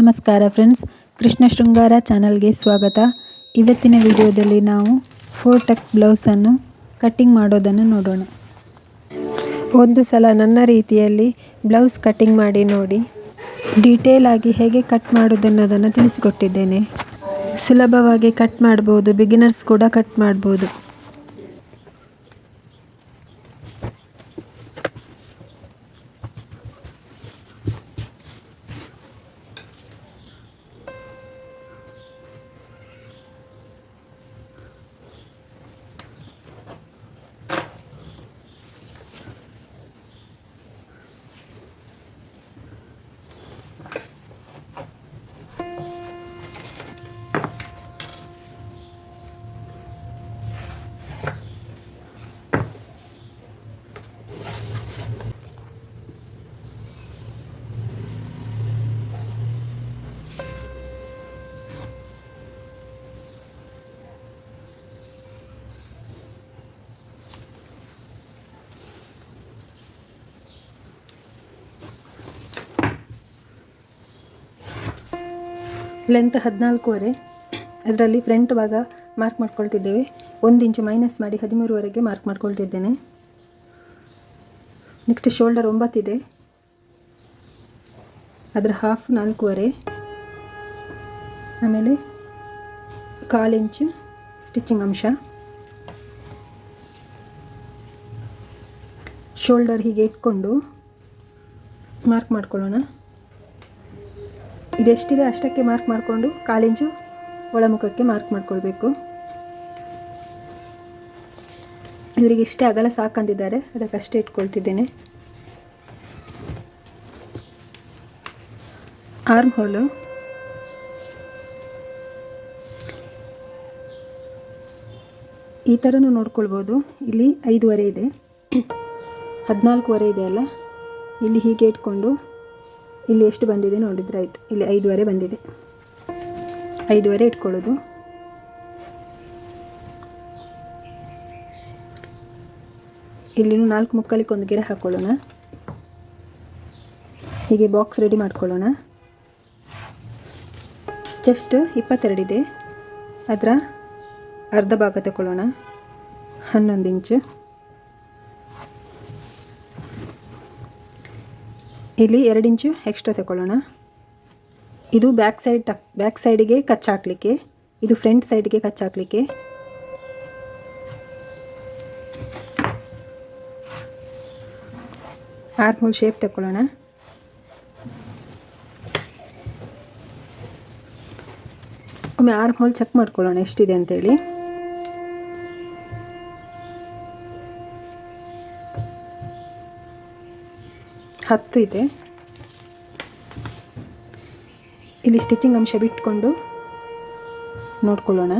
ನಮಸ್ಕಾರ ಫ್ರೆಂಡ್ಸ್. ಕೃಷ್ಣ ಶೃಂಗಾರ ಚಾನಲ್ಗೆ ಸ್ವಾಗತ. ಇವತ್ತಿನ ವಿಡಿಯೋದಲ್ಲಿ ನಾವು ಫೋರ್ ಟಕ್ ಬ್ಲೌಸನ್ನು ಕಟ್ಟಿಂಗ್ ಮಾಡೋದನ್ನು ನೋಡೋಣ. ಒಂದು ಸಲ ನನ್ನ ರೀತಿಯಲ್ಲಿ ಬ್ಲೌಸ್ ಕಟ್ಟಿಂಗ್ ಮಾಡಿ ನೋಡಿ. ಡೀಟೇಲ್ ಆಗಿ ಹೇಗೆ ಕಟ್ ಮಾಡೋದನ್ನೋದನ್ನು ತಿಳಿಸಿಕೊಟ್ಟಿದ್ದೇನೆ. ಸುಲಭವಾಗಿ ಕಟ್ ಮಾಡ್ಬೋದು, ಬಿಗಿನರ್ಸ್ ಕೂಡ ಕಟ್ ಮಾಡ್ಬೋದು. ಲೆಂತ್ ಹದಿನಾಲ್ಕೂವರೆ ಅದರಲ್ಲಿ ಫ್ರಂಟ್ ಭಾಗ ಮಾರ್ಕ್ ಮಾಡ್ಕೊಳ್ತಿದ್ದೇವೆ. ಒಂದು ಇಂಚು ಮೈನಸ್ ಮಾಡಿ ಹದಿಮೂರುವರೆಗೆ ಮಾರ್ಕ್ ಮಾಡ್ಕೊಳ್ತಿದ್ದೇನೆ. ನೆಕ್ಸ್ಟ್ ಶೋಲ್ಡರ್ ಒಂಬತ್ತಿದೆ ಅದರ ಹಾಫ್ ನಾಲ್ಕೂವರೆ ಆಮೇಲೆ ಕಾಲು ಇಂಚು ಸ್ಟಿಚಿಂಗ್ ಅಂಶ. ಶೋಲ್ಡರ್ ಹೀಗೆ ಇಟ್ಕೊಂಡು ಮಾರ್ಕ್ ಮಾಡ್ಕೊಳ್ಳೋಣ. ಇದೆಷ್ಟಿದೆ ಅಷ್ಟಕ್ಕೆ ಮಾರ್ಕ್ ಮಾಡಿಕೊಂಡು ಕಾಲಿಂಚು ಒಳಮುಖಕ್ಕೆ ಮಾರ್ಕ್ ಮಾಡ್ಕೊಳ್ಬೇಕು. ಇವರಿಗೆ ಇಷ್ಟೇ ಅಗಲ ಸಾಕಂದಿದ್ದಾರೆ ಅದಕ್ಕಷ್ಟೇ ಇಟ್ಕೊಳ್ತಿದ್ದೇನೆ. ಆರ್ಮ್ ಹೋಲು ಈ ಥರನೂ ನೋಡ್ಕೊಳ್ಬೋದು. ಇಲ್ಲಿ ಐದುವರೆ ಇದೆ. ಹದಿನಾಲ್ಕೂವರೆ ಇದೆ ಅಲ್ಲ. ಇಲ್ಲಿ ಹೀಗೆ ಇಟ್ಕೊಂಡು ಇಲ್ಲಿ ಎಷ್ಟು ಬಂದಿದೆ ನೋಡಿದ್ರೆ ಆಯಿತು. ಇಲ್ಲಿ ಐದುವರೆ ಬಂದಿದೆ. ಐದುವರೆ ಇಟ್ಕೊಳ್ಳೋದು. ಇಲ್ಲಿನೂ ನಾಲ್ಕು ಮುಕ್ಕಲಿಕ್ಕೆ ಒಂದು ಗೆರೆ ಹಾಕ್ಕೊಳ್ಳೋಣ ಹೀಗೆ ಬಾಕ್ಸ್ ರೆಡಿ ಮಾಡ್ಕೊಳ್ಳೋಣ. ಜಸ್ಟ್ ಇಪ್ಪತ್ತೆರಡಿದೆ. ಅದರ ಅರ್ಧ ಭಾಗ ತಗೊಳ್ಳೋಣ. ಹನ್ನೊಂದು ಇಂಚು. ಇಲ್ಲಿ ಎರಡು ಇಂಚು ಎಕ್ಸ್ಟ್ರಾ ತಗೊಳ್ಳೋಣ. ಇದು ಬ್ಯಾಕ್ ಸೈಡ್ ಟಕ್ ಬ್ಯಾಕ್ ಸೈಡಿಗೆ ಕಚ್ ಹಾಕಲಿಕ್ಕೆ, ಇದು ಫ್ರಂಟ್ ಸೈಡ್ಗೆ ಕಚ್ ಹಾಕಲಿಕ್ಕೆ. ಆರ್ಮೋಲ್ ಶೇಪ್ ತಗೊಳ್ಳೋಣ. ಒಮ್ಮೆ ಆರ್ಮೋಲ್ ಚೆಕ್ ಮಾಡ್ಕೊಳ್ಳೋಣ ಎಷ್ಟಿದೆ ಅಂತೇಳಿ. ಹತ್ತು ಇದೆ. ಇಲ್ಲಿ ಸ್ಟಿಚಿಂಗ್ ಅಂಶ ಬಿಟ್ಕೊಂಡು ನೋಡ್ಕೊಳ್ಳೋಣ.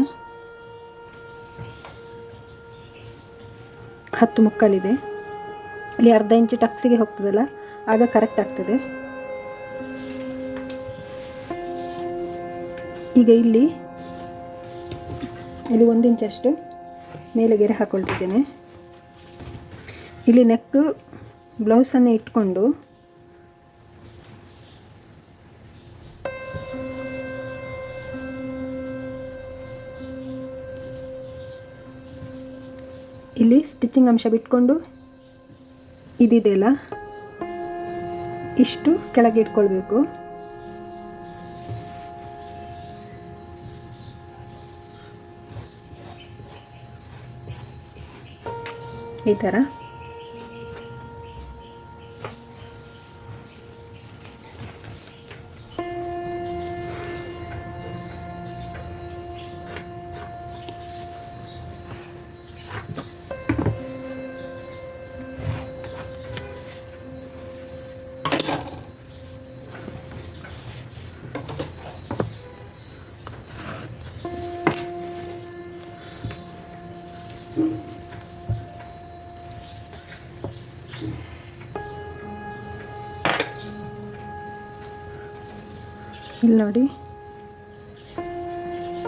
ಹತ್ತು ಮುಕ್ಕಲಿದೆ. ಇಲ್ಲಿ ಅರ್ಧ ಇಂಚು ಟಕ್ಸಿಗೆ ಹೋಗ್ತದಲ್ಲ, ಆಗ ಕರೆಕ್ಟ್ ಆಗ್ತದೆ. ಈಗ ಇಲ್ಲಿ ಇಲ್ಲಿ ಒಂದು ಇಂಚಷ್ಟು ಮೇಲೆ ಗೆರೆ ಹಾಕ್ಕೊಳ್ತಿದ್ದೇನೆ ಇಲ್ಲಿ ನೆಕ್ ಬ್ಲೌಸನ್ನು ಇಟ್ಕೊಂಡು ಇಲ್ಲಿ ಸ್ಟಿಚಿಂಗ್ ಅಂಶ ಬಿಟ್ಕೊಂಡು ಇದಿದೆಯಲ್ಲ? ಇಷ್ಟು ಕೆಳಗೆ ಇಟ್ಕೊಳ್ಬೇಕು. ಈ ಥರ. ಇಲ್ಲಿ ನೋಡಿ.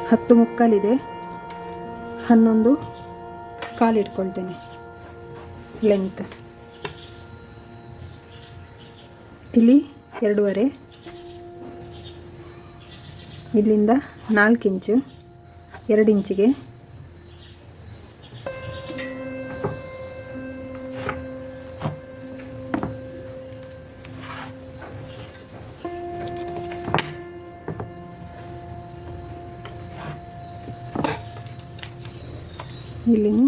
ಹತ್ತು ಮುಕ್ಕಾಲಿದೆ. ಹನ್ನೊಂದು ಕಾಲು ಇಟ್ಕೊಳ್ತೇನೆ. ಲೆಂತ್ ಇಲ್ಲಿ ಎರಡೂವರೆ. ಇಲ್ಲಿಂದ ನಾಲ್ಕು ಇಂಚು ಎರಡು ಇಂಚಿಗೆ ಇಲ್ಲಿನೂ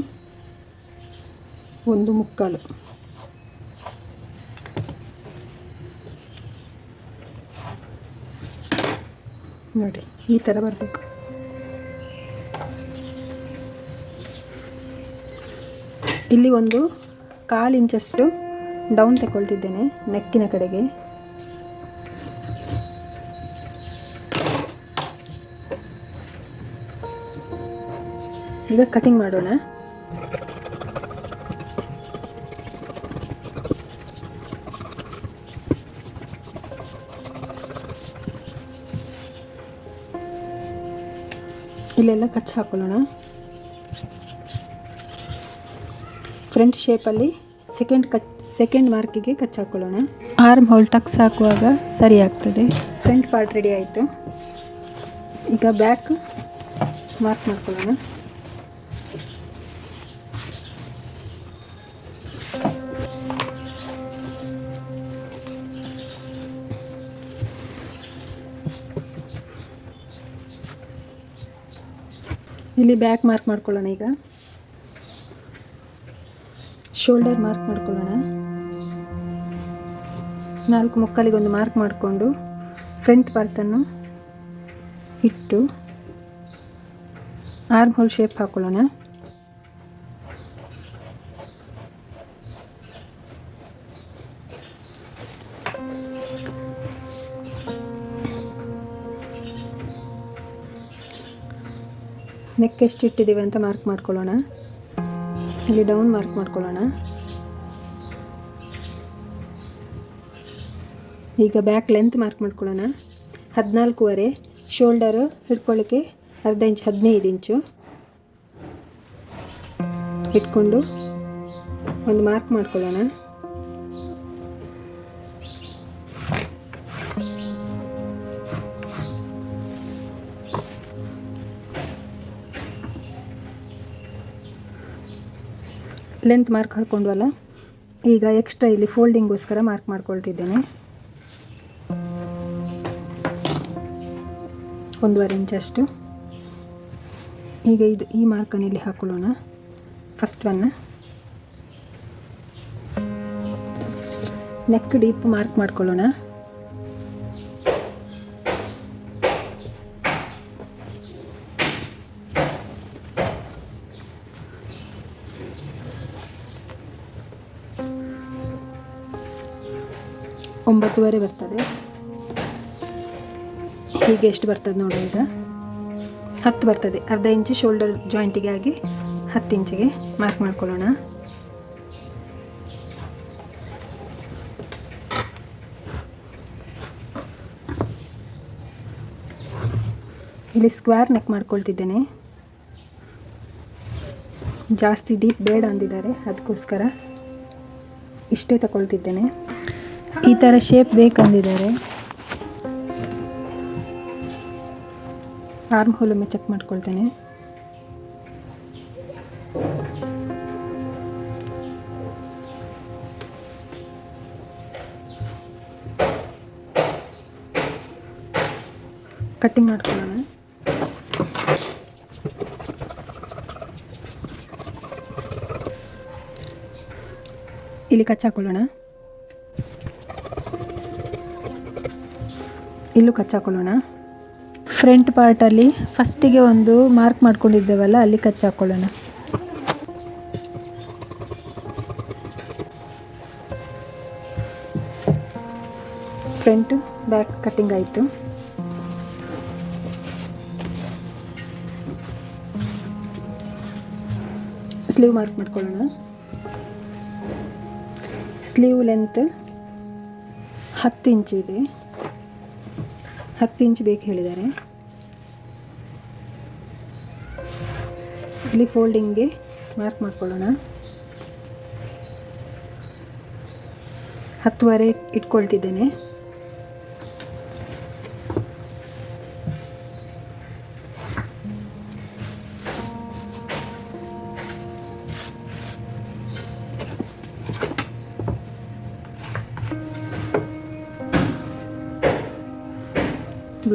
ಒಂದು ಮುಕ್ಕಾಲು. ನೋಡಿ, ಈ ಥರ ಬರಬೇಕು. ಇಲ್ಲಿ ಒಂದು ಕಾಲು ಇಂಚಷ್ಟು ಡೌನ್ ತಗೊಳ್ತಿದ್ದೇನೆ, ನೆಕ್ಕಿನ ಕಡೆಗೆ. ಈಗ ಕಟಿಂಗ್ ಮಾಡೋಣ. ಇಲ್ಲೆಲ್ಲ ಕಚ್ ಹಾಕೊಳ್ಳೋಣ. ಫ್ರಂಟ್ ಶೇಪಲ್ಲಿ ಸೆಕೆಂಡ್ ಕಚ್ ಸೆಕೆಂಡ್ ಮಾರ್ಕಿಗೆ ಕಚ್ ಹಾಕೊಳ್ಳೋಣ. ಆರ್ಮ್ ಹೋಲ್ ಟಕ್ಸ್ ಹಾಕುವಾಗ ಸರಿ ಆಗ್ತದೆ. ಫ್ರಂಟ್ ಪಾರ್ಟ್ ರೆಡಿ ಆಯಿತು. ಈಗ ಬ್ಯಾಕ್ ಮಾರ್ಕ್ ಮಾಡ್ಕೊಳ್ಳೋಣ. ಇಲ್ಲಿ ಬ್ಯಾಕ್ ಮಾರ್ಕ್ ಮಾಡ್ಕೊಳ್ಳೋಣ ಈಗ. ಶೋಲ್ಡರ್ ಮಾರ್ಕ್ ಮಾಡ್ಕೊಳ್ಳೋಣ. ನಾಲ್ಕು ಮುಕ್ಕಲಿಗೆ ಒಂದು ಮಾರ್ಕ್ ಮಾಡಿಕೊಂಡು ಫ್ರಂಟ್ ಪಾರ್ಟನ್ನು ಇಟ್ಟು ಆರ್ಮ್ ಹೋಲ್ ಶೇಪ್ ಹಾಕೊಳ್ಳೋಣ. ನೆಕ್ ಎಷ್ಟು ಇಟ್ಟಿದ್ದೀವಿ ಅಂತ ಮಾರ್ಕ್ ಮಾಡ್ಕೊಳ್ಳೋಣ. ಇಲ್ಲಿ ಡೌನ್ ಮಾರ್ಕ್ ಮಾಡ್ಕೊಳ್ಳೋಣ. ಈಗ ಬ್ಯಾಕ್ ಲೆಂತ್ ಮಾರ್ಕ್ ಮಾಡ್ಕೊಳ್ಳೋಣ. ಹದಿನಾಲ್ಕೂವರೆ ಶೋಲ್ಡರು ಹಿಡ್ಕೊಳ್ಳಿಕ್ಕೆ ಅರ್ಧ ಇಂಚ್ ಹದಿನೈದು ಇಂಚು ಇಟ್ಕೊಂಡು ಒಂದು ಮಾರ್ಕ್ ಮಾಡ್ಕೊಳ್ಳೋಣ. ಲೆಂತ್ ಮಾರ್ಕ್ ಹಾಕ್ಕೊಂಡ್ವಲ್ಲ ಈಗ ಎಕ್ಸ್ಟ್ರಾ ಇಲ್ಲಿ ಫೋಲ್ಡಿಂಗೋಸ್ಕರ ಮಾರ್ಕ್ ಮಾಡ್ಕೊಳ್ತಿದ್ದೇನೆ. ಒಂದೂವರೆ ಇಂಚಷ್ಟು ಈಗ ಇದು ಈ ಮಾರ್ಕನ್ನು ಇಲ್ಲಿ ಹಾಕೊಳ್ಳೋಣ. First one neck deep mark ಮಾಡ್ಕೊಳ್ಳೋಣ. ಒಂಬತ್ತುವರೆ ಬರ್ತದೆ. ಹೀಗೆ ಎಷ್ಟು ಬರ್ತದೆ ನೋಡಿ ಈಗ. ಹತ್ತು ಬರ್ತದೆ. ಅರ್ಧ ಇಂಚು ಶೋಲ್ಡರ್ ಜಾಯಿಂಟಿಗೆ ಆಗಿ ಹತ್ತು ಇಂಚಿಗೆ ಮಾರ್ಕ್ ಮಾಡ್ಕೊಳ್ಳೋಣ. ಇಲ್ಲಿ ಸ್ಕ್ವೇರ್ ನೆಕ್ ಮಾಡ್ಕೊಳ್ತಿದ್ದೇನೆ. ಜಾಸ್ತಿ ಡೀಪ್ ಬೇಡ ಅಂದಿದ್ದಾರೆ. ಅದಕ್ಕೋಸ್ಕರ ಇಷ್ಟೇ ತಗೊಳ್ತಿದ್ದೇನೆ. ಈ ಥರ ಶೇಪ್ ಬೇಕಂದಿದ್ದಾರೆ ಆರ್ಮ್ ಹೋಲೊಮ್ಮೆ ಚೆಕ್ ಮಾಡ್ಕೊಳ್ತೇನೆ. ಕಟ್ಟಿಂಗ್ ಮಾಡ್ಕೊಳ್ಳೋಣ. ಇಲ್ಲಿ ಕಚ್ಚಾಕೊಳ್ಳೋಣ ಇಲ್ಲೂ ಕಚ್ಚಾಕೊಳ್ಳೋಣ. ಫ್ರಂಟ್ ಪಾರ್ಟಲ್ಲಿ ಫಸ್ಟಿಗೆ ಒಂದು ಮಾರ್ಕ್ ಮಾಡ್ಕೊಂಡಿದ್ದೇವಲ್ಲ, ಅಲ್ಲಿ ಕಚ್ಚಾಕೊಳ್ಳೋಣ. ಫ್ರಂಟ್ ಬ್ಯಾಕ್ ಕಟ್ಟಿಂಗ್ ಆಯಿತು. ಸ್ಲೀವ್ ಮಾರ್ಕ್ ಮಾಡ್ಕೊಳ್ಳೋಣ. ಸ್ಲೀವ್ ಲೆಂತ್ ಹತ್ತು ಇಂಚಿದೆ ಹತ್ತು ಇಂಚ್ ಬೇಕು ಹೇಳಿದ್ದಾರೆ. ಇಲ್ಲಿ ಫೋಲ್ಡಿಂಗ್ಗೆ ಮಾರ್ಕ್ ಮಾಡ್ಕೊಳ್ಳೋಣ. ಹತ್ತುವರೆ ಇಟ್ಕೊಳ್ತಿದ್ದೇನೆ.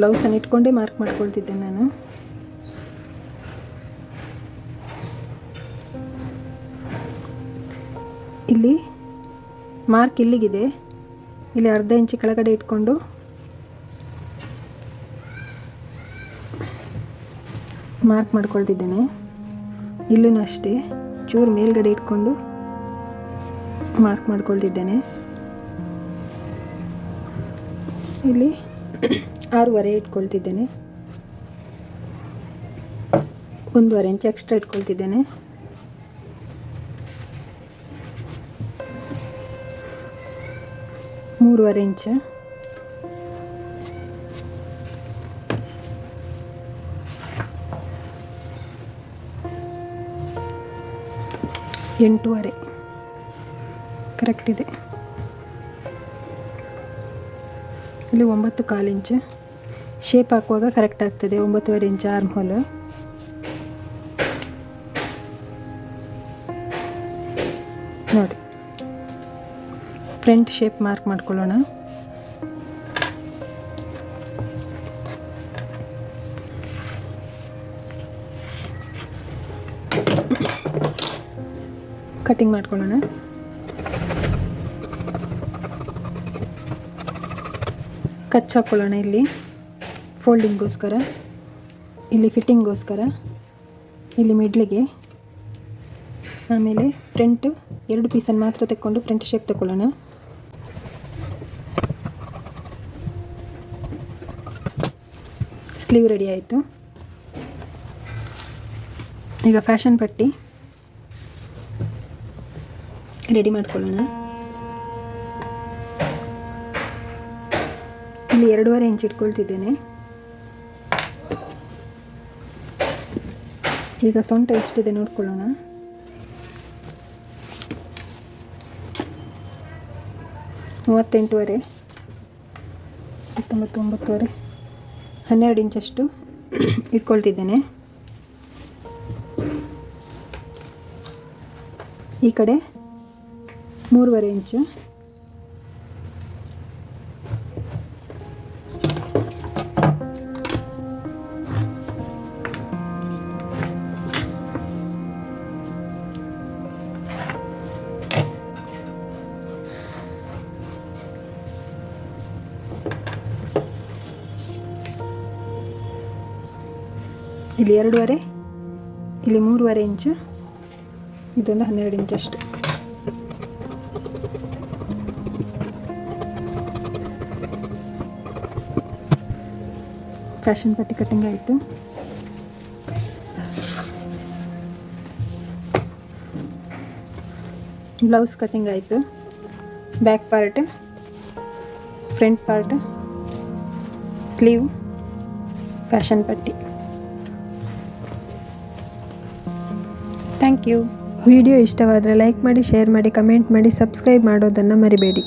ಬ್ಲೌಸನ್ನು ಇಟ್ಕೊಂಡೇ ಮಾರ್ಕ್ ಮಾಡ್ಕೊಳ್ತಿದ್ದೆ ನಾನು. ಇಲ್ಲಿ ಮಾರ್ಕ್ ಇಲ್ಲಿಗಿದೆ. ಇಲ್ಲಿ ಅರ್ಧ ಇಂಚು ಕೆಳಗಡೆ ಇಟ್ಕೊಂಡು. ಮಾರ್ಕ್ ಮಾಡ್ಕೊಳ್ತಿದ್ದೇನೆ. ಇಲ್ಲೂ ಅಷ್ಟೇ, ಚೂರು ಮೇಲ್ಗಡೆ ಇಟ್ಕೊಂಡು ಮಾರ್ಕ್ ಮಾಡ್ಕೊಳ್ತಿದ್ದೇನೆ. ಇಲ್ಲಿ ಆರೂವರೆ ಇಟ್ಕೊಳ್ತಿದ್ದೇನೆ. ಒಂದೂವರೆ ಇಂಚ್ ಎಕ್ಸ್ಟ್ರಾ ಇಟ್ಕೊಳ್ತಿದ್ದೇನೆ. ಮೂರುವರೆ ಇಂಚ್. ಎಂಟೂವರೆ. ಕರೆಕ್ಟ್ ಇದೆ. ಇಲ್ಲಿ ಒಂಬತ್ತು ಕಾಲು ಇಂಚು. ಶೇಪ್ ಹಾಕುವಾಗ ಕರೆಕ್ಟ್ ಆಗ್ತದೆ. ಒಂಬತ್ತುವರೆ ಇಂಚು ಆರ್ಮ್ ಹೋಲು ನೋಡಿ. ಫ್ರಂಟ್ ಶೇಪ್ ಮಾರ್ಕ್ ಮಾಡ್ಕೊಳ್ಳೋಣ. ಕಟಿಂಗ್ ಮಾಡ್ಕೊಳ್ಳೋಣ. ಕಚ್ ಹಾಕ್ಕೊಳ್ಳೋಣ ಇಲ್ಲಿ, ಫೋಲ್ಡಿಂಗ್ಗೋಸ್ಕರ, ಇಲ್ಲಿ ಫಿಟ್ಟಿಂಗ್ಗೋಸ್ಕರ, ಇಲ್ಲಿ ಮಿಡ್ಲಿಗೆ. ಆಮೇಲೆ ಫ್ರಂಟ್, ಎರಡು ಪೀಸನ್ನು ಮಾತ್ರ ತಗೊಂಡು ಫ್ರಂಟ್ ಶೇಪ್ ತಗೊಳ್ಳೋಣ ಸ್ಲೀವ್ ರೆಡಿ ಆಯಿತು. ಈಗ ಫ್ಯಾಷನ್ ಪಟ್ಟಿ ರೆಡಿ ಮಾಡ್ಕೊಳ್ಳೋಣ. ಇಲ್ಲಿ ಎರಡೂವರೆ ಇಂಚ್ ಇಟ್ಕೊಳ್ತಿದ್ದೇನೆ. ಈಗ ಸೊಂಟ ಎಷ್ಟಿದೆ ನೋಡ್ಕೊಳ್ಳೋಣ. ಮೂವತ್ತೆಂಟುವರೆ, ಹತ್ತೊಂಬತ್ತೊಂಬತ್ತುವರೆ, ಹನ್ನೆರಡು ಇಂಚಷ್ಟು ಇಟ್ಕೊಳ್ತಿದ್ದೇನೆ. ಈ ಕಡೆ ಮೂರುವರೆ ಇಂಚು. ಇಲ್ಲಿ ಎರಡೂವರೆ, ಇಲ್ಲಿ ಮೂರುವರೆ ಇಂಚು, ಇದೊಂದು ಹನ್ನೆರಡು ಇಂಚಷ್ಟು ಫ್ಯಾಷನ್ ಪಟ್ಟಿ ಕಟ್ಟಿಂಗ್ ಆಯಿತು. ಬ್ಲೌಸ್ ಕಟ್ಟಿಂಗ್ ಆಯಿತು. Back part, front part, sleeve, fashion ಪಟ್ಟಿ. Thank you. ವಿಡಿಯೋ ಇಷ್ಟವಾದರೆ ಲೈಕ್ ಮಾಡಿ ಶೇರ್ ಮಾಡಿ ಕಮೆಂಟ್ ಮಾಡಿ ಸಬ್ಸ್ಕ್ರೈಬ್ ಮಾಡೋದನ್ನು ಮರಿಬೇಡಿ.